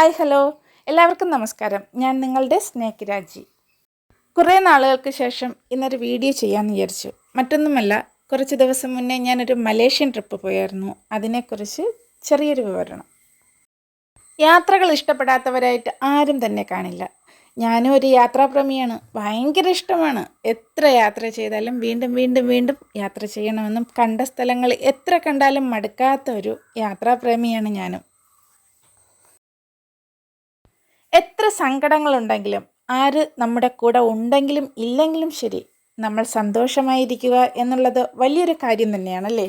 Hi hello. എല്ലാവർക്കും നമസ്കാരം. ഞാൻ നിങ്ങളുടെ സ്നേഹ് രാജി കുറേ നാളുകൾക്ക് ശേഷം ഇന്നൊരു വീഡിയോ ചെയ്യാമെന്ന് വിചാരിച്ചു. മറ്റൊന്നുമല്ല കുറച്ച് ദിവസം മുന്നേ ഞാനൊരു മലേഷ്യൻ ട്രിപ്പ് പോയായിരുന്നു. അതിനെക്കുറിച്ച് ചെറിയൊരു വിവരണം. യാത്രകൾ ഇഷ്ടപ്പെടാത്തവരായിട്ട് ആരും തന്നെ കാണില്ല. ഞാനും ഒരു യാത്രാപ്രമിയാണ്. ഭയങ്കര ഇഷ്ടമാണ്. എത്ര യാത്ര ചെയ്താലും വീണ്ടും വീണ്ടും വീണ്ടും യാത്ര ചെയ്യണമെന്നും കണ്ട സ്ഥലങ്ങൾ എത്ര കണ്ടാലും മടുക്കാത്ത ഒരു യാത്രാപ്രേമിയാണ് ഞാനും. എത്ര സങ്കടങ്ങളുണ്ടെങ്കിലും ആര് നമ്മുടെ കൂടെ ഉണ്ടെങ്കിലും ഇല്ലെങ്കിലും ശരി നമ്മൾ സന്തോഷമായിരിക്കുക എന്നുള്ളത് വലിയൊരു കാര്യം തന്നെയാണല്ലേ?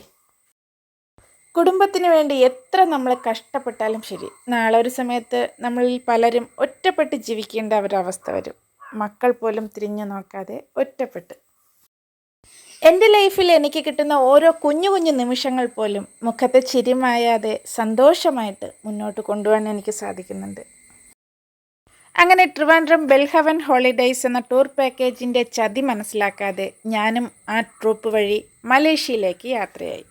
കുടുംബത്തിന് വേണ്ടി എത്ര നമ്മൾ കഷ്ടപ്പെട്ടാലും ശരി നാളെ ഒരു സമയത്ത് നമ്മളിൽ പലരും ഒറ്റപ്പെട്ട് ജീവിക്കേണ്ട ഒരവസ്ഥ വരും. മക്കൾ പോലും തിരിഞ്ഞു നോക്കാതെ ഒറ്റപ്പെട്ട്. എന്റെ ലൈഫിൽ എനിക്ക് കിട്ടുന്ന ഓരോ കുഞ്ഞു കുഞ്ഞു നിമിഷങ്ങൾ പോലും മുഖത്തെ ചിരിമായാതെ സന്തോഷമായിട്ട് മുന്നോട്ട് കൊണ്ടുപോകാൻ എനിക്ക് സാധിക്കുന്നുണ്ട്. അങ്ങനെ ട്രിവാൻഡ്രം ബെൽഹവൻ ഹോളിഡേയ്സ് എന്ന ടൂർ പാക്കേജിന്റെ ചതി മനസ്സിലാക്കാതെ ഞാനും ആ ട്രൂപ്പ് വഴി മലേഷ്യയിലേക്ക് യാത്രയായി.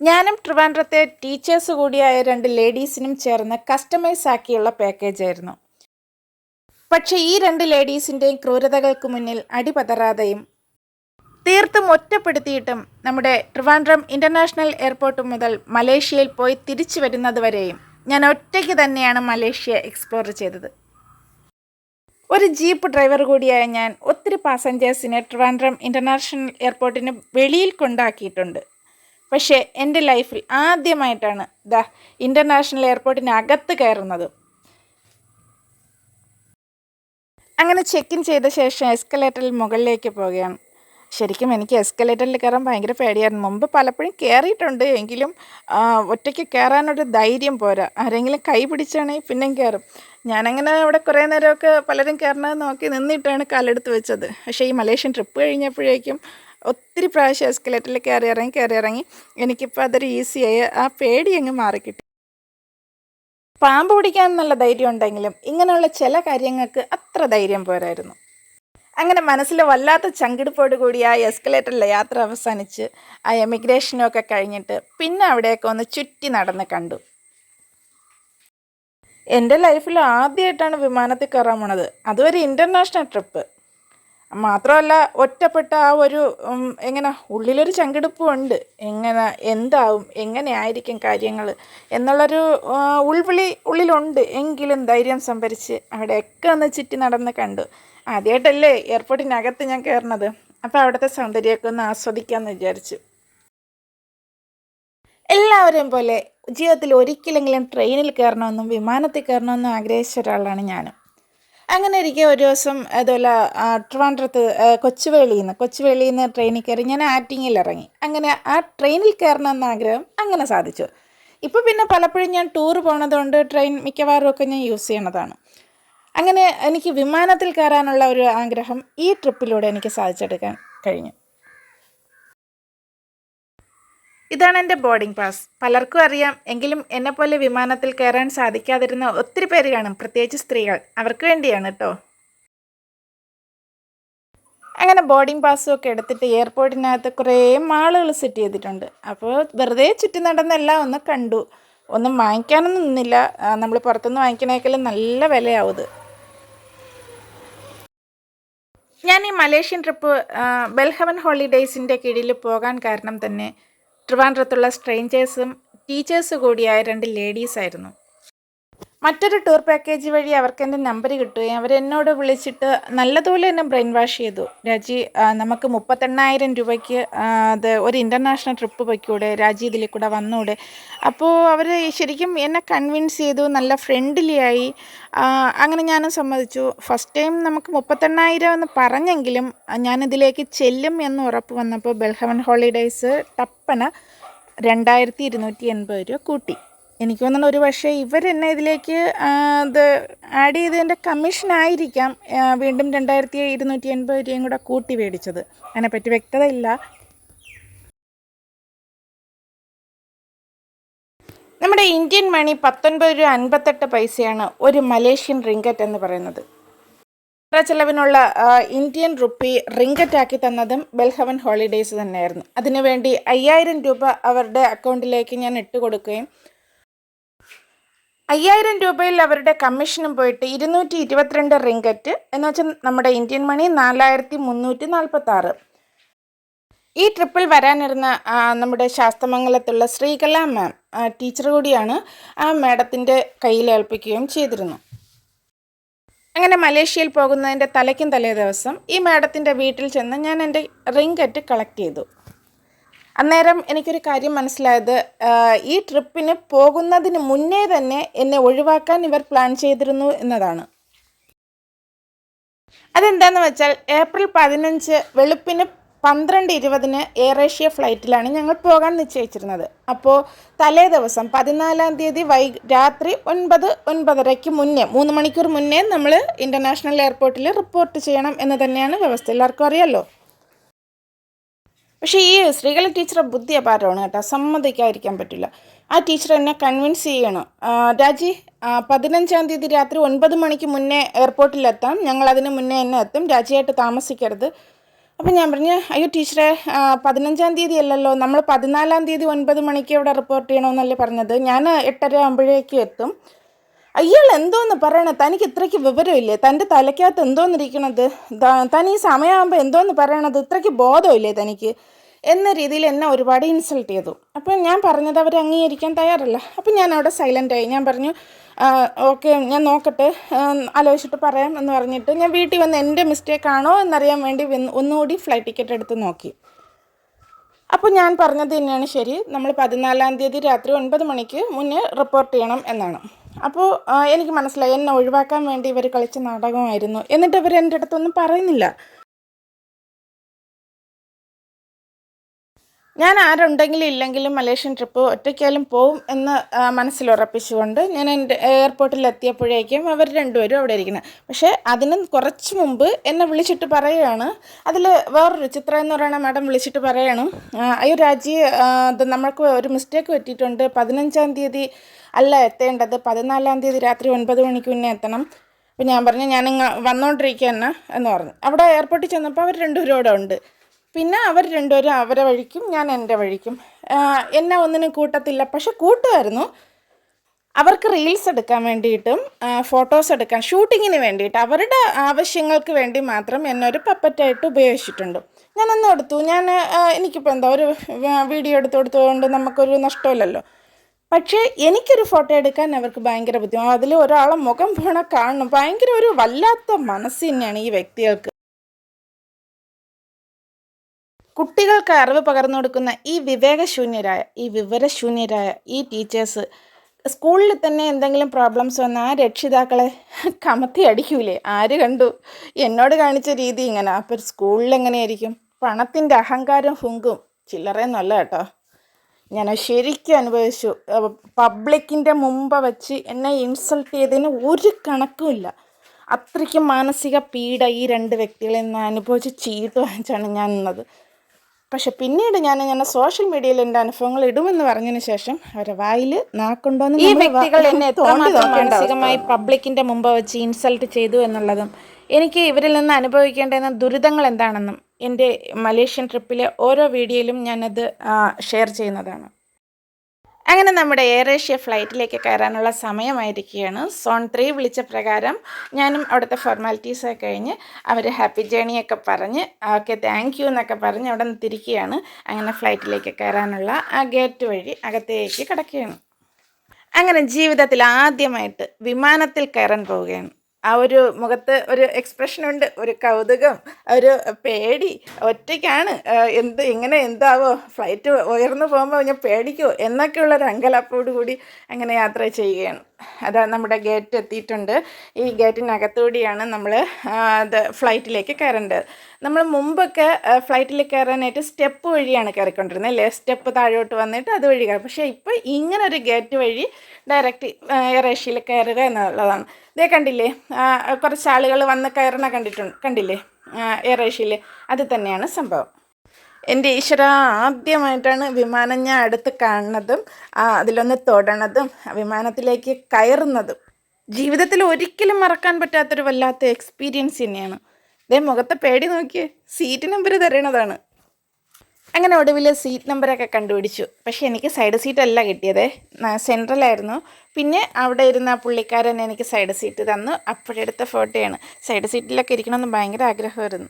ഞാനും ട്രിവാൻഡ്രത്തെ ടീച്ചേഴ്സ് കൂടിയായ രണ്ട് ലേഡീസിനും ചേർന്ന് കസ്റ്റമൈസ് ആക്കിയുള്ള പാക്കേജായിരുന്നു. പക്ഷേ ഈ രണ്ട് ലേഡീസിന്റെയും ക്രൂരതകൾക്ക് മുന്നിൽ അടിപതറാതെയും തീർത്തും ഒറ്റപ്പെടുത്തിയിട്ടും നമ്മുടെ ട്രിവാൻഡ്രം ഇന്റർനാഷണൽ എയർപോർട്ട് മുതൽ മലേഷ്യയിൽ പോയി തിരിച്ചു വരുന്നത് വരെയും ഞാൻ ഒറ്റയ്ക്ക് തന്നെയാണ് മലേഷ്യ എക്സ്പ്ലോർ ചെയ്തത്. ഒരു ജീപ്പ് ഡ്രൈവർ കൂടിയായ ഞാൻ ഒത്തിരി പാസഞ്ചേഴ്സിനെ ട്രിവാൻഡ്രം ഇന്റർനാഷണൽ എയർപോർട്ടിന് വെളിയിൽ കൊണ്ടാക്കിയിട്ടുണ്ട്. പക്ഷേ എന്റെ ലൈഫിൽ ആദ്യമായിട്ടാണ് ദ ഇന്റർനാഷണൽ എയർപോർട്ടിനകത്ത് കയറുന്നത്. അങ്ങനെ ചെക്ക് ഇൻ ചെയ്ത ശേഷം എസ്കലേറ്ററിൽ മുകളിലേക്ക് പോവുകയാണ്. ശരിക്കും എനിക്ക് എസ്കലേറ്ററിൽ കയറാൻ ഭയങ്കര പേടിയായിരുന്നു. മുമ്പ് പലപ്പോഴും കയറിയിട്ടുണ്ട് എങ്കിലും ഒറ്റയ്ക്ക് കയറാനൊരു ധൈര്യം പോരാ. ആരെങ്കിലും കൈ പിടിച്ചാണെങ്കിൽ പിന്നെയും കയറും ഞാനങ്ങനെ അവിടെ കുറേ നേരമൊക്കെ പലരും കയറണത് നോക്കി നിന്നിട്ടാണ് കാലെടുത്ത് വെച്ചത്. പക്ഷേ ഈ മലേഷ്യൻ ട്രിപ്പ് കഴിഞ്ഞപ്പോഴേക്കും ഒത്തിരി പ്രാവശ്യം എസ്കലേറ്ററിൽ കയറി ഇറങ്ങി കയറി ഇറങ്ങി എനിക്കിപ്പോൾ അതൊരു ഈസിയായി ആ പേടി അങ്ങ് മാറിക്കിട്ടി. പാമ്പ് പിടിക്കാൻ നല്ല ധൈര്യം ഉണ്ടെങ്കിലും ഇങ്ങനെയുള്ള ചില കാര്യങ്ങൾക്ക് അത്ര ധൈര്യം പോരായിരുന്നു. അങ്ങനെ മനസ്സിൽ വല്ലാത്ത ചങ്കിടിപ്പോട് കൂടി ആ എസ്കലേറ്ററിലെ യാത്ര അവസാനിച്ച് ആ എമിഗ്രേഷനൊക്കെ കഴിഞ്ഞിട്ട് പിന്നെ അവിടെയൊക്കെ ഒന്ന് ചുറ്റി നടന്ന് കണ്ടു. എന്റെ ലൈഫിൽ ആദ്യമായിട്ടാണ് വിമാനത്തിൽ കയറാൻ പോണത്. അതൊരു ഇന്റർനാഷണൽ ട്രിപ്പ് മാത്രമല്ല ഒറ്റപ്പെട്ട ആ ഒരു എങ്ങനെ ഉള്ളിലൊരു ചങ്കെടുപ്പുണ്ട് എങ്ങനെ എന്താവും എങ്ങനെയായിരിക്കും കാര്യങ്ങൾ എന്നുള്ളൊരു ഉൾവിളി ഉള്ളിലുണ്ട്. എങ്കിലും ധൈര്യം സംഭരിച്ച് അവിടെയൊക്കെ ഒന്ന് ചുറ്റി നടന്ന് കണ്ടു. ആദ്യമായിട്ടല്ലേ എയർപോർട്ടിനകത്ത് ഞാൻ കയറണത്. അപ്പോൾ അവിടുത്തെ സൗന്ദര്യമൊക്കെ ഒന്ന് ആസ്വദിക്കാമെന്ന് വിചാരിച്ചു. എല്ലാവരെയും പോലെ ജീവിതത്തിൽ ഒരിക്കലെങ്കിലും ട്രെയിനിൽ കയറണമെന്നും വിമാനത്തിൽ കയറണമെന്നും ആഗ്രഹിച്ച ഒരാളാണ് ഞാൻ അങ്ങനെ ഇരിക്കെ ഒരു ദിവസം അതുപോലെ ട്രിവാൻഡ്രത്ത് കൊച്ചുവേളിയിൽ നിന്ന് കൊച്ചുവേളിയിൽ നിന്ന് ട്രെയിനിൽ കയറി ഞാൻ ആറ്റിങ്ങിൽ ഇറങ്ങി അങ്ങനെ ആ ട്രെയിനിൽ കയറണമെന്ന ആഗ്രഹം അങ്ങനെ സാധിച്ചു. ഇപ്പോൾ പിന്നെ പലപ്പോഴും ഞാൻ ടൂർ പോണതുകൊണ്ട് ട്രെയിൻ മിക്കവാറും ഒക്കെ ഞാൻ യൂസ് ചെയ്യണതാണ്. അങ്ങനെ എനിക്ക് വിമാനത്തിൽ കയറാനുള്ള ഒരു ആഗ്രഹം ഈ ട്രിപ്പിലൂടെ എനിക്ക് സാധിച്ചെടുക്കാൻ കഴിഞ്ഞു. ഇതാണ് എന്റെ ബോർഡിംഗ് പാസ്. പലർക്കും അറിയാം എങ്കിലും എന്നെപ്പോലെ വിമാനത്തിൽ കയറാൻ സാധിക്കാതിരുന്ന ഒത്തിരി പേര് കാണും. പ്രത്യേകിച്ച് സ്ത്രീകൾ. അവർക്ക് വേണ്ടിയാണ് കേട്ടോ അങ്ങനെ ബോർഡിംഗ് പാസ്സും ഒക്കെ എടുത്തിട്ട് എയർപോർട്ടിനകത്ത് കുറേ മാളുകൾ സെറ്റ് ചെയ്തിട്ടുണ്ട്. അപ്പോൾ വെറുതെ ചുറ്റി നടന്നെല്ലാം ഒന്ന് കണ്ടു. ഒന്നും വാങ്ങിക്കാനൊന്നും നിന്നില്ല. നമ്മൾ പുറത്തുനിന്ന് വാങ്ങിക്കണേക്കാളും നല്ല വിലയാവും ഇത് ഞാൻ ഈ മലേഷ്യൻ ട്രിപ്പ് ബെൽഹവൻ ഹോളിഡേയ്സിന്റെ കീഴിൽ പോകാൻ കാരണം തന്നെ ട്രിവാൻഡ്രത്തുള്ള സ്ട്രേഞ്ചേഴ്സും ടീച്ചേഴ്സ് കൂടിയായ രണ്ട് ലേഡീസായിരുന്നു. മറ്റൊരു ടൂർ പാക്കേജ് വഴി അവർക്ക് എന്റെ നമ്പർ കിട്ടുകയും അവരെന്നോട് വിളിച്ചിട്ട് നല്ലതുപോലെ എന്നെ ബ്രെയിൻ വാഷ് ചെയ്തു. രാജി നമുക്ക് മുപ്പത്തെണ്ണായിരം രൂപയ്ക്ക് അത് ഒരു ഇന്റർനാഷണൽ ട്രിപ്പ് പൊയ്ക്കൂടെ രാജി ഇതിൽ കൂടെ വന്നൂടെ. അപ്പോൾ അവർ ശരിക്കും എന്നെ കൺവിൻസ് ചെയ്തു നല്ല ഫ്രണ്ട്ലി ആയി. അങ്ങനെ ഞാനും സമ്മതിച്ചു. ഫസ്റ്റ് ടൈം നമുക്ക് മുപ്പത്തെണ്ണായിരം എന്ന് പറഞ്ഞെങ്കിലും ഞാനിതിലേക്ക് ചെല്ലും എന്ന് ഉറപ്പ് വന്നപ്പോൾ ബെൽഹവൻ ഹോളിഡേയ്സ് ടപ്പന രണ്ടായിരത്തി ഇരുന്നൂറ്റി എൺപത് രൂപ കൂട്ടി. എനിക്ക് തോന്നുന്നു ഒരു പക്ഷേ ഇവരെന്നെ ഇതിലേക്ക് ഇത് ആഡ് ചെയ്തതിന്റെ കമ്മീഷൻ ആയിരിക്കാം വീണ്ടും രണ്ടായിരത്തി ഇരുന്നൂറ്റി എൺപത് രൂപയും കൂടെ കൂട്ടി മേടിച്ചത്. അതിനെപ്പറ്റി വ്യക്തത ഇല്ല. നമ്മുടെ ഇന്ത്യൻ മണി പത്തൊൻപത് രൂപ അൻപത്തെട്ട് പൈസയാണ് ഒരു മലേഷ്യൻ റിങ്കറ്റ് എന്ന് പറയുന്നത്. ചെലവിനുള്ള ഇന്ത്യൻ റുപ്പി റിങ്കറ്റ് ആക്കി തന്നതും ബെൽഹവൻ ഹോളിഡേയ്സ് തന്നെയായിരുന്നു. അതിനുവേണ്ടി അയ്യായിരം രൂപ അവരുടെ അക്കൗണ്ടിലേക്ക് ഞാൻ ഇട്ട് കൊടുക്കുകയും അയ്യായിരം രൂപയിൽ അവരുടെ കമ്മീഷനും പോയിട്ട് ഇരുന്നൂറ്റി ഇരുപത്തിരണ്ട് റിങ്കറ്റ്. എന്ന് വെച്ചാൽ നമ്മുടെ ഇന്ത്യൻ മണി നാലായിരത്തി മുന്നൂറ്റി നാൽപ്പത്തി ആറ് ഈ ട്രിപ്പിൽ വരാനിരുന്ന നമ്മുടെ ശാസ്തമംഗലത്തുള്ള ശ്രീകല മാം ടീച്ചർ കൂടിയാണ് ആ മാഡത്തിന്റെ കയ്യിൽ ഏൽപ്പിക്കുകയും ചെയ്തിരുന്നു. അങ്ങനെ മലേഷ്യയിൽ പോകുന്നതിന്റെ തലയ്ക്കും തലേ ദിവസം ഈ മാഡത്തിന്റെ വീട്ടിൽ ചെന്ന് ഞാൻ എന്റെ റിങ്കറ്റ് കളക്ട് ചെയ്തു. അന്നേരം എനിക്കൊരു കാര്യം മനസ്സിലായത് ഈ ട്രിപ്പിന് പോകുന്നതിന് മുന്നേ തന്നെ എന്നെ ഒഴിവാക്കാൻ ഇവർ പ്ലാൻ ചെയ്തിരുന്നു എന്നതാണ്. അതെന്താണെന്ന് വെച്ചാൽ ഏപ്രിൽ പതിനഞ്ച് വെളുപ്പിന് പന്ത്രണ്ട് ഇരുപതിന് എയർ ഏഷ്യ ഫ്ലൈറ്റിലാണ് ഞങ്ങൾ പോകാൻ നിശ്ചയിച്ചിരുന്നത്. അപ്പോൾ തലേ ദിവസം പതിനാലാം തീയതി വൈ രാത്രി ഒൻപത് ഒൻപതരയ്ക്ക് മുന്നേ മൂന്ന് മണിക്കൂർ മുന്നേ നമ്മൾ ഇന്റർനാഷണൽ എയർപോർട്ടിൽ റിപ്പോർട്ട് ചെയ്യണം എന്ന് തന്നെയാണ് വ്യവസ്ഥ. എല്ലാവർക്കും അറിയാമല്ലോ പക്ഷേ ഈ ശ്രീകല ടീച്ചറെ ബുദ്ധി അപാരമാണ് കേട്ടോ. സമ്മതിക്കാതിരിക്കാൻ പറ്റില്ല. ആ ടീച്ചർ എന്നെ കൺവിൻസ് ചെയ്യണം. രാജി പതിനഞ്ചാം തീയതി രാത്രി ഒൻപത് മണിക്ക് മുന്നേ എയർപോർട്ടിലെത്താം. ഞങ്ങൾ അതിന് മുന്നേ തന്നെ എത്തും. രാജിയായിട്ട് താമസിക്കരുത്. അപ്പം ഞാൻ പറഞ്ഞു അയ്യോ ടീച്ചറെ പതിനഞ്ചാം തീയതി അല്ലല്ലോ. നമ്മൾ പതിനാലാം തീയതി ഒൻപത് മണിക്ക് ഇവിടെ റിപ്പോർട്ട് ചെയ്യണമെന്നല്ലേ പറഞ്ഞത്. ഞാൻ എട്ടര ആകുമ്പോഴേക്കും എത്തും. അയാൾ എന്തോന്ന് പറയണേ? തനിക്ക് ഇത്രയ്ക്ക് വിവരമില്ലേ? തന്റെ തലയ്ക്കകത്ത് എന്തോന്നിരിക്കണത്? തനി സമയമാകുമ്പോൾ എന്തോന്ന് പറയണത്? ഇത്രയ്ക്ക് ബോധമില്ലേ തനിക്ക്? എന്ന രീതിയിൽ എന്നെ ഒരുപാട് ഇൻസൾട്ട് ചെയ്തു. അപ്പോൾ ഞാൻ പറഞ്ഞത് അവർ അംഗീകരിക്കാൻ തയ്യാറല്ല. അപ്പോൾ ഞാൻ അവിടെ സൈലന്റായി ഞാൻ പറഞ്ഞു ഓക്കെ ഞാൻ നോക്കട്ടെ. ആലോചിച്ചിട്ട് പറയാം എന്ന് പറഞ്ഞിട്ട് ഞാൻ വീട്ടിൽ വന്ന് എന്റെ മിസ്റ്റേക്ക് ആണോ എന്നറിയാൻ വേണ്ടി ഒന്നുകൂടി ഫ്ലൈറ്റ് ടിക്കറ്റ് എടുത്ത് നോക്കി. അപ്പോൾ ഞാൻ പറഞ്ഞത് തന്നെയാണ് ശരി. നമ്മൾ പതിനാലാം തീയതി രാത്രി ഒൻപത് മണിക്ക് മുന്നേ റിപ്പോർട്ട് ചെയ്യണം എന്നാണ്. അപ്പോൾ എനിക്ക് മനസ്സിലായി. എന്നെ ഒഴിവാക്കാൻ വേണ്ടി ഇവർ കളിച്ച നാടകമായിരുന്നു. എന്നിട്ട് ഇവർ എന്റെ അടുത്തൊന്നും പറയുന്നില്ല. ഞാൻ ആരുണ്ടെങ്കിലും ഇല്ലെങ്കിലും മലേഷ്യൻ ട്രിപ്പ് ഒറ്റയ്ക്കാലും പോവും എന്ന് മനസ്സിലുറപ്പിച്ചുകൊണ്ട് ഞാൻ എന്റെ എയർപോർട്ടിൽ എത്തിയപ്പോഴേക്കും അവർ രണ്ടുപേരും അവിടെ ഇരിക്കുന്നത് പക്ഷേ അതിന് കുറച്ച് മുമ്പ് എന്നെ വിളിച്ചിട്ട് പറയുകയാണ് അതിൽ വേറൊരു ചിത്ര എന്ന് പറയുന്ന മാഡം വിളിച്ചിട്ട് പറയണം. അയ്യോ രാജി നമ്മൾക്ക് ഒരു മിസ്റ്റേക്ക് പറ്റിയിട്ടുണ്ട്. പതിനഞ്ചാം തീയതി അല്ല എത്തേണ്ടത്? പതിനാലാം തീയതി രാത്രി ഒൻപത് മണിക്ക് മുന്നേ എത്തണം. അപ്പം ഞാൻ പറഞ്ഞു ഞാനിങ്ങ് വന്നുകൊണ്ടിരിക്കുകയെന്ന എന്ന് പറഞ്ഞു. അവിടെ എയർപോർട്ടിൽ ചെന്നപ്പോൾ അവർ രണ്ടുപേരും അവിടെ ഉണ്ട്. പിന്നെ അവർ രണ്ടുപേരും അവരെ വഴിക്കും ഞാൻ എന്റെ വഴിക്കും. എന്നെ ഒന്നിനും കൂട്ടത്തില്ല. പക്ഷെ കൂട്ടുമായിരുന്നു. അവർക്ക് റീൽസ് എടുക്കാൻ വേണ്ടിയിട്ടും ഫോട്ടോസ് എടുക്കാൻ ഷൂട്ടിങ്ങിന് വേണ്ടിയിട്ട് അവരുടെ ആവശ്യങ്ങൾക്ക് വേണ്ടി മാത്രം എന്നെ ഒരു പപ്പറ്റായിട്ട് ഉപയോഗിച്ചിട്ടുണ്ട്. ഞാനൊന്നും എടുത്തു. ഞാൻ എനിക്കിപ്പോൾ എന്താ ഒരു വീഡിയോ എടുത്ത് കൊടുത്തുകൊണ്ട് നമുക്കൊരു നഷ്ടമില്ലല്ലോ. പക്ഷേ എനിക്കൊരു ഫോട്ടോ എടുക്കാൻ അവർക്ക് ഭയങ്കര ബുദ്ധിമുട്ട്. അതിൽ ഒരാളെ മുഖം പോണ കാണണം. ഭയങ്കര ഒരു വല്ലാത്ത മനസ്സ് തന്നെയാണ് ഈ വ്യക്തികൾക്ക്. കുട്ടികൾക്ക് അറിവ് പകർന്നു കൊടുക്കുന്ന ഈ വിവേകശൂന്യരായ ഈ വിവരശൂന്യരായ ഈ ടീച്ചേഴ്സ് സ്കൂളിൽ തന്നെ എന്തെങ്കിലും പ്രോബ്ലംസ് വന്നാൽ ആ രക്ഷിതാക്കളെ കമത്തി അടിക്കൂലേ? ആര് കണ്ടു? എന്നോട് കാണിച്ച രീതി ഇങ്ങനെ. അപ്പോൾ സ്കൂളിൽ എങ്ങനെയായിരിക്കും? പണത്തിന്റെ അഹങ്കാരം ഹുങ്കും. ചില്ലറേന്നല്ല കേട്ടോ. ഞാൻ ശരിക്കും അനുഭവിച്ചു. പബ്ലിക്കിന്റെ മുമ്പ് വെച്ച് എന്നെ ഇൻസൾട്ട് ചെയ്തതിന് ഒരു കണക്കുമില്ല അത്രയ്ക്കും മാനസിക പീഡ ഈ രണ്ട് വ്യക്തികളിൽ നിന്ന് അനുഭവിച്ച് ചീട്ട് വാങ്ങിച്ചാണ് ഞാൻ നിന്നത്. പക്ഷെ പിന്നീട് ഞാൻ ഞാൻ സോഷ്യൽ മീഡിയയിൽ എന്റെ അനുഭവങ്ങൾ ഇടുമെന്ന് പറഞ്ഞതിന് ശേഷം അവരെ വായിൽ നാക്കുണ്ടോ ഈ വ്യക്തികൾ എന്നെ മാനസികമായി പബ്ലിക്കിന്റെ മുമ്പ് വെച്ച് ഇൻസൾട്ട് ചെയ്തു എന്നുള്ളതും എനിക്ക് ഇവരിൽ നിന്ന് അനുഭവിക്കേണ്ടുന്ന ദുരിതങ്ങൾ എന്താണെന്നും എന്റെ മലേഷ്യൻ ട്രിപ്പിലെ ഓരോ വീഡിയോയിലും ഞാനത് ഷെയർ ചെയ്യുന്നതാണ്. അങ്ങനെ നമ്മുടെ എയർ ഏഷ്യ ഫ്ലൈറ്റിലേക്ക് കയറാനുള്ള സമയമായിരിക്കുകയാണ്. സോൺ ത്രീ വിളിച്ച പ്രകാരം ഞാനും അവിടുത്തെ ഫോർമാലിറ്റീസൊക്കെ കഴിഞ്ഞ് അവർ ഹാപ്പി ജേണിയൊക്കെ പറഞ്ഞ് ഓക്കെ താങ്ക് യു എന്നൊക്കെ പറഞ്ഞ് അവിടെ നിന്ന് തിരിക്കുകയാണ്. അങ്ങനെ ഫ്ലൈറ്റിലേക്ക് കയറാനുള്ള ആ ഗേറ്റ് വഴി അകത്തേക്ക് കിടക്കുകയാണ്. അങ്ങനെ ജീവിതത്തിൽ ആദ്യമായിട്ട് വിമാനത്തിൽ കയറാൻ പോവുകയാണ്. ആ ഒരു മുഖത്ത് ഒരു എക്സ്പ്രഷനുണ്ട് ഒരു കൗതുകം ഒരു പേടി ഒറ്റയ്ക്കാണ് എന്ത് ഇങ്ങനെ എന്താവോ ഫ്ലൈറ്റ് ഉയർന്നു പോകുമ്പോൾ ഞാൻ പേടിക്കുമോ എന്നൊക്കെയുള്ള ഒരു അങ്കലാപ്പോട് കൂടി അങ്ങനെ യാത്ര ചെയ്യുകയാണ്. അതാ നമ്മുടെ ഗേറ്റ് എത്തിയിട്ടുണ്ട്. ഈ ഗേറ്റിനകത്തുകൂടിയാണ് നമ്മൾ അത് ഫ്ലൈറ്റിലേക്ക് കയറേണ്ടത്. നമ്മൾ മുമ്പൊക്കെ ഫ്ലൈറ്റിൽ കയറാനായിട്ട് സ്റ്റെപ്പ് വഴിയാണ് കയറിക്കൊണ്ടിരുന്നത് അല്ലേ? സ്റ്റെപ്പ് താഴോട്ട് വന്നിട്ട് അതുവഴി കയറും. പക്ഷേ ഇപ്പോൾ ഇങ്ങനെ ഒരു ഗേറ്റ് വഴി ഡയറക്റ്റ് എയർ ഏഷ്യയിൽ കയറുക എന്നുള്ളതാണ്. ഇതേ കണ്ടില്ലേ? കുറച്ച് ആളുകൾ വന്ന് കയറണ കണ്ടിട്ടുണ്ട് കണ്ടില്ലേ? എയർ ഏഷ്യയിൽ അത് തന്നെയാണ് സംഭവം. എന്റെ ഈശ്വര ആദ്യമായിട്ടാണ് വിമാനം ഞാൻ അടുത്ത് കാണുന്നതും അതിലൊന്ന് തൊടണതും വിമാനത്തിലേക്ക് കയറുന്നതും. ജീവിതത്തിൽ ഒരിക്കലും മറക്കാൻ പറ്റാത്തൊരു വല്ലാത്ത എക്സ്പീരിയൻസ് തന്നെയാണ്. ഇതേ മുഖത്തെ പേടി നോക്കിയേ സീറ്റ് നമ്പർ തരണതാണ്. അങ്ങനെ ഒടുവിൽ സീറ്റ് നമ്പറൊക്കെ കണ്ടുപിടിച്ചു. പക്ഷേ എനിക്ക് സൈഡ് സീറ്റ് അല്ല കിട്ടിയത്. സെൻട്രലായിരുന്നു പിന്നെ അവിടെ ഇരുന്ന പുള്ളിക്കാരൻ എനിക്ക് സൈഡ് സീറ്റ് തന്നു. അപ്പോഴെടുത്ത ഫോട്ടോയാണ് സൈഡ് സീറ്റിലൊക്കെ ഇരിക്കണമെന്ന് ഭയങ്കര ആഗ്രഹമായിരുന്നു.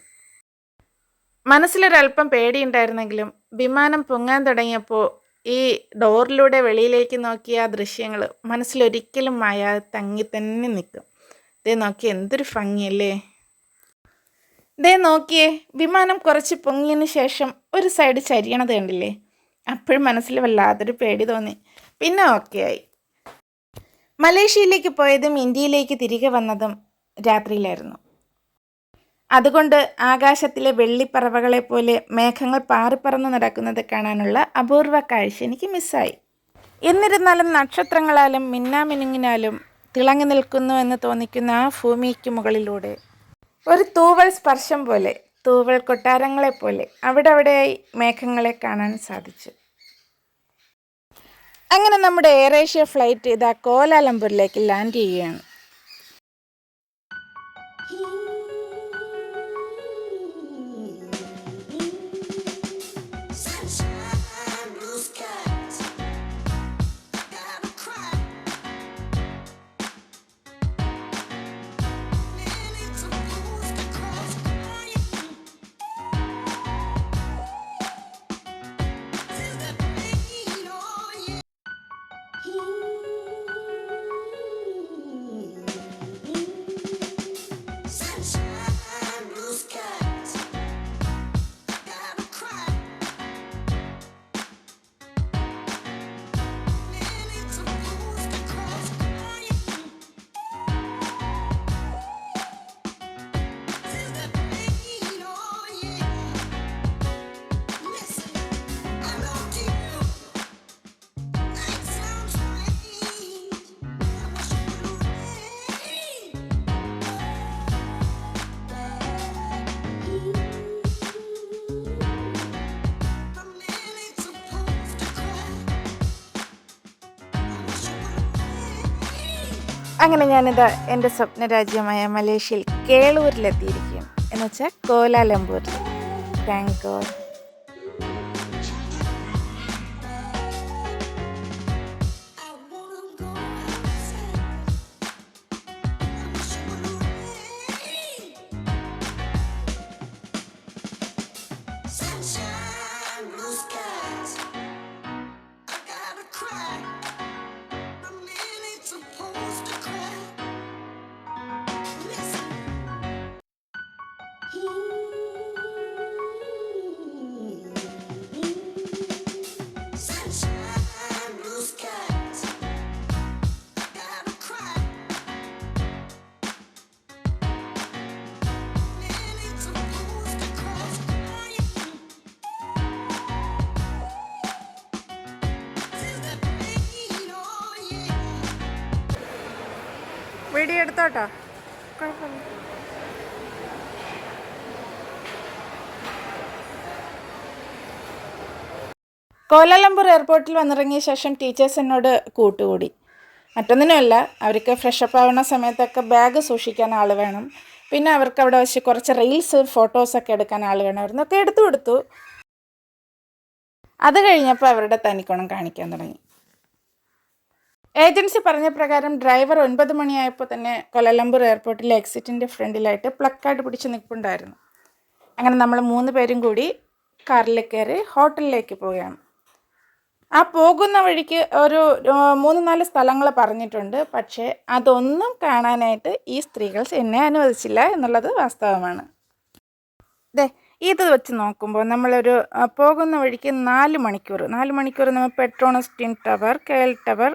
മനസ്സിലൊരല്പം പേടിയുണ്ടായിരുന്നെങ്കിലും വിമാനം പൊങ്ങാൻ തുടങ്ങിയപ്പോൾ ഈ ഡോറിലൂടെ വെളിയിലേക്ക് നോക്കിയ ആ ദൃശ്യങ്ങൾ മനസ്സിലൊരിക്കലും മായാതെ തങ്ങി തന്നെ നിൽക്കും. ഇതേ നോക്കി എന്തൊരു ഭംഗിയല്ലേ? ഇതേ നോക്കിയേ വിമാനം കുറച്ച് പൊങ്ങിയതിന് ശേഷം ഒരു സൈഡ് ചരിയണത് കണ്ടില്ലേ? അപ്പോഴും മനസ്സിൽ വല്ലാതൊരു പേടി തോന്നി. പിന്നെ ഓക്കെ ആയി. മലേഷ്യയിലേക്ക് പോയതും ഇന്ത്യയിലേക്ക് തിരികെ വന്നതും രാത്രിയിലായിരുന്നു. അതുകൊണ്ട് ആകാശത്തിലെ വെള്ളിപ്പറവകളെ പോലെ മേഘങ്ങൾ പാറിപ്പറന്ന് നടക്കുന്നത് കാണാനുള്ള അപൂർവ കാഴ്ച എനിക്ക് മിസ്സായി. എന്നിരുന്നാലും നക്ഷത്രങ്ങളാലും മിന്നാമിനുങ്ങിനാലും തിളങ്ങി നിൽക്കുന്നു എന്ന് തോന്നിക്കുന്ന ആ ഭൂമിക്ക് മുകളിലൂടെ. ഒരു തൂവൽ സ്പർശം പോലെ തൂവൽ കൊട്ടാരങ്ങളെ പോലെ അവിടെ അവിടെയായി മേഘങ്ങളെ കാണാൻ സാധിച്ചു. അങ്ങനെ നമ്മുടെ എയർ ഏഷ്യ ഫ്ലൈറ്റ് ഇതാ കോലാലംപൂരിലേക്ക് ലാൻഡ് ചെയ്യുകയാണ്. അങ്ങനെ ഞാനിത് എന്റെ സ്വപ്ന രാജ്യമായ മലേഷ്യയിൽ കേളൂരിലെത്തിയിരിക്കുകയാണ്. എന്ന് വെച്ചാൽ കോലാലംപൂരിൽ. Thank God. എടുത്തോട്ടോ. കോലാലംപൂർ എയർപോർട്ടിൽ വന്നിറങ്ങിയ ശേഷം ടീച്ചേഴ്സ് എന്നോട് കൂട്ടുകൂടി. മറ്റൊന്നിനുമല്ല അവർക്ക് ഫ്രഷപ്പ് ആവുന്ന സമയത്തൊക്കെ ബാഗ് സൂക്ഷിക്കാൻ ആൾ വേണം. പിന്നെ അവർക്ക് അവിടെ വെച്ച് കുറച്ച് റീൽസ് ഫോട്ടോസൊക്കെ എടുക്കാൻ ആൾ വേണമായിരുന്നു. ഒക്കെ എടുത്തു കൊടുത്തു. അത് കഴിഞ്ഞപ്പോൾ അവരുടെ തനിക്കുണം കാണിക്കാൻ തുടങ്ങി. ഏജൻസി പറഞ്ഞ പ്രകാരം ഡ്രൈവർ ഒൻപത് മണിയായപ്പോൾ തന്നെ കൊലലംബൂർ എയർപോർട്ടിലെ എക്സിറ്റിന്റെ ഫ്രണ്ടിലായിട്ട് പ്ലക്കാർഡ് പിടിച്ച് നിൽപ്പുണ്ടായിരുന്നു. അങ്ങനെ നമ്മൾ മൂന്ന് പേരും കൂടി കാറിൽ കയറി ഹോട്ടലിലേക്ക് പോവുകയാണ്. ആ പോകുന്ന വഴിക്ക് ഒരു മൂന്ന് നാല് സ്ഥലങ്ങൾ പറഞ്ഞിട്ടുണ്ട്. പക്ഷേ അതൊന്നും കാണാനായിട്ട് ഈ സ്ത്രീകൾ എന്നെ അനുവദിച്ചില്ല എന്നുള്ളത് വാസ്തവമാണ്. ദേ ഇത് വെച്ച് നോക്കുമ്പോൾ നമ്മളൊരു പോകുന്ന വഴിക്ക് നാല് മണിക്കൂർ നാല് മണിക്കൂർ നമ്മൾ Petronas tower K L tower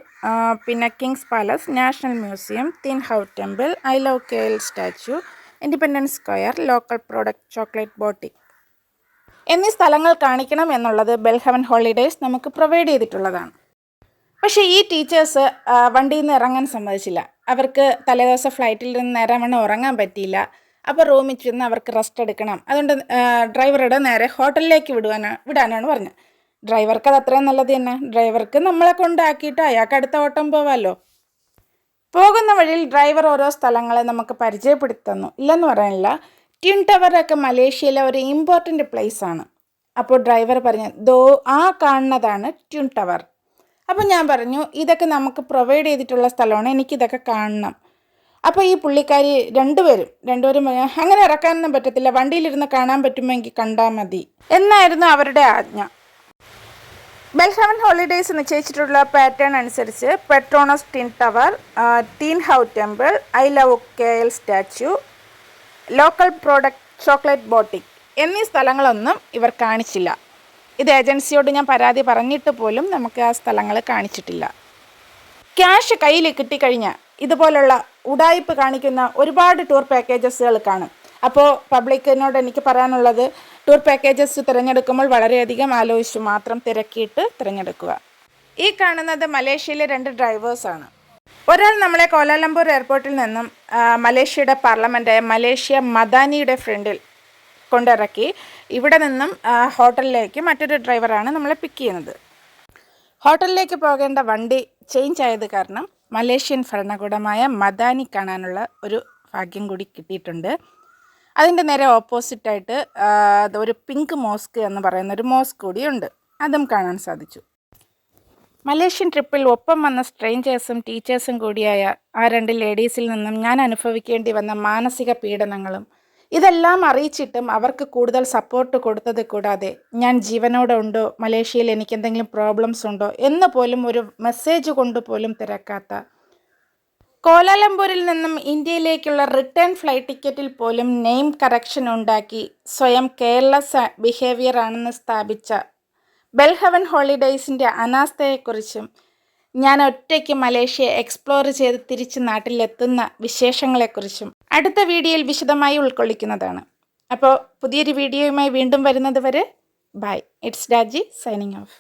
പിന്നെ kings palace national museum Thean Hou temple I love K L statue independence square local product chocolate boutique. എന്നീ സ്ഥലങ്ങൾ കാണിക്കണം എന്നുള്ളത് ബെൽഹവൻ ഹോളിഡേയ്സ് നമുക്ക് പ്രൊവൈഡ് ചെയ്തിട്ടുള്ളതാണ്. പക്ഷേ ഈ ടീച്ചേഴ്സ് വണ്ടിയിൽ നിന്ന് ഇറങ്ങാൻ സമ്മതിച്ചില്ല. അവർക്ക് തലേദിവസം ഫ്ലൈറ്റിൽ നിന്ന് നേരം വണ്ണം ഉറങ്ങാൻ പറ്റിയില്ല. അപ്പോൾ റൂമിൽ ചെന്ന് അവർക്ക് റെസ്റ്റ് എടുക്കണം. അതുകൊണ്ട് ഡ്രൈവറുടെ നേരെ ഹോട്ടലിലേക്ക് വിടുവാനാണ് വിടാനാണ് പറഞ്ഞത് ഡ്രൈവർക്ക് അത് അത്രയും നല്ലത് തന്നെ. ഡ്രൈവർക്ക് നമ്മളെ കൊണ്ടാക്കിയിട്ട് അയാൾക്ക് അടുത്ത ഓട്ടം പോവാമല്ലോ പോകുന്ന വഴിയിൽ ഡ്രൈവർ ഓരോ സ്ഥലങ്ങളെ നമുക്ക് പരിചയപ്പെടുത്തി തന്നു ഇല്ലെന്ന് പറയാനില്ല. ട്വിൻ ടവറൊക്കെ മലേഷ്യയിലെ ഒരു ഇമ്പോർട്ടന്റ് പ്ലേസ് ആണ്. അപ്പോൾ ഡ്രൈവർ പറഞ്ഞു ദോ ആ കാണുന്നതാണ് ട്വിൻ ടവർ അപ്പോൾ ഞാൻ പറഞ്ഞു ഇതൊക്കെ നമുക്ക് പ്രൊവൈഡ് ചെയ്തിട്ടുള്ള സ്ഥലമാണ്. എനിക്കിതൊക്കെ കാണണം. അപ്പോൾ ഈ പുള്ളിക്കാരി രണ്ടുപേരും രണ്ടുപേരും അങ്ങനെ ഇറക്കാനൊന്നും പറ്റത്തില്ല. വണ്ടിയിലിരുന്ന് കാണാൻ പറ്റുമെങ്കിൽ കണ്ടാൽ മതി. എന്നായിരുന്നു അവരുടെ ആജ്ഞ. ബെൽഹവൻ ഹോളിഡേയ്സ് നിശ്ചയിച്ചിട്ടുള്ള പാറ്റേൺ അനുസരിച്ച് Petronas twin tower Thean Hou temple I love K L statue local product chocolate boutique എന്നീ സ്ഥലങ്ങളൊന്നും ഇവർ കാണിച്ചില്ല. ഇത് ഏജൻസിയോട് ഞാൻ പരാതി പറഞ്ഞിട്ട് പോലും നമുക്ക് ആ സ്ഥലങ്ങൾ കാണിച്ചിട്ടില്ല. ക്യാഷ് കയ്യിൽ കിട്ടിക്കഴിഞ്ഞാൽ ഇതുപോലുള്ള ഉടായ്പ് കാണിക്കുന്ന ഒരുപാട് ടൂർ പാക്കേജസുകൾ കാണും. അപ്പോൾ പബ്ലിക്കിനോട് എനിക്ക് പറയാനുള്ളത് ടൂർ പാക്കേജസ് തിരഞ്ഞെടുക്കുമ്പോൾ വളരെയധികം ആലോചിച്ച് മാത്രം തിരക്കിയിട്ട് തിരഞ്ഞെടുക്കുക. ഈ കാണുന്നത് മലേഷ്യയിലെ രണ്ട് ഡ്രൈവേഴ്സാണ് ഒരാൾ നമ്മളെ കോലാലംപൂർ എയർപോർട്ടിൽ നിന്നും മലേഷ്യയുടെ പാർലമെന്റായ മലേഷ്യ മദാനിയുടെ ഫ്രണ്ടിൽ കൊണ്ടിറക്കി ഇവിടെ നിന്നും ഹോട്ടലിലേക്ക് മറ്റൊരു ഡ്രൈവറാണ് നമ്മളെ പിക്ക് ചെയ്യുന്നത്. ഹോട്ടലിലേക്ക് പോകേണ്ട വണ്ടി ചേഞ്ച് ആയത് കാരണം മലേഷ്യൻ ഭരണകൂടമായ മദാനി കാണാനുള്ള ഒരു ഭാഗ്യം കൂടി കിട്ടിയിട്ടുണ്ട്. അതിന്റെ നേരെ ഓപ്പോസിറ്റായിട്ട് ഒരു പിങ്ക് മോസ്ക് എന്ന് പറയുന്ന ഒരു മോസ്ക് കൂടിയുണ്ട്. അതും കാണാൻ സാധിച്ചു. മലേഷ്യൻ ട്രിപ്പിൽ ഒപ്പം വന്ന സ്ട്രേഞ്ചേഴ്സും ടീച്ചേഴ്സും കൂടിയായ ആ രണ്ട് ലേഡീസിൽ നിന്നും ഞാൻ അനുഭവിക്കേണ്ടി വന്ന മാനസിക പീഡനങ്ങളും ഇതെല്ലാം അറിയിച്ചിട്ടും അവർക്ക് കൂടുതൽ സപ്പോർട്ട് കൊടുത്തത് കൂടാതെ ഞാൻ ജീവനോടെ ഉണ്ടോ? മലേഷ്യയിൽ എനിക്ക് എന്തെങ്കിലും പ്രോബ്ലംസ് ഉണ്ടോ? എന്ന് പോലും ഒരു മെസ്സേജ് കൊണ്ട് പോലും തിരക്കാത്ത. കോലാലംപൂരിൽ നിന്നും ഇന്ത്യയിലേക്കുള്ള റിട്ടേൺ ഫ്ലൈറ്റ് ടിക്കറ്റിൽ പോലും നെയിം കറക്ഷൻ ഉണ്ടാക്കി സ്വയം കെയർലെസ് ബിഹേവിയർ ആണെന്ന് സ്ഥാപിച്ച ബെൽഹവൻ ഹോളിഡേയ്സിന്റെ അനാസ്ഥയെക്കുറിച്ചും ഞാൻ ഒറ്റയ്ക്ക് മലേഷ്യ എക്സ്പ്ലോർ ചെയ്ത് തിരിച്ച് നാട്ടിലെത്തുന്ന വിശേഷങ്ങളെക്കുറിച്ചും അടുത്ത വീഡിയോയിൽ വിശദമായി ഉൾക്കൊള്ളിക്കുന്നതാണ്. അപ്പോൾ പുതിയൊരു വീഡിയോയുമായി വീണ്ടും വരുന്നത് വരെ bye it's Raji signing off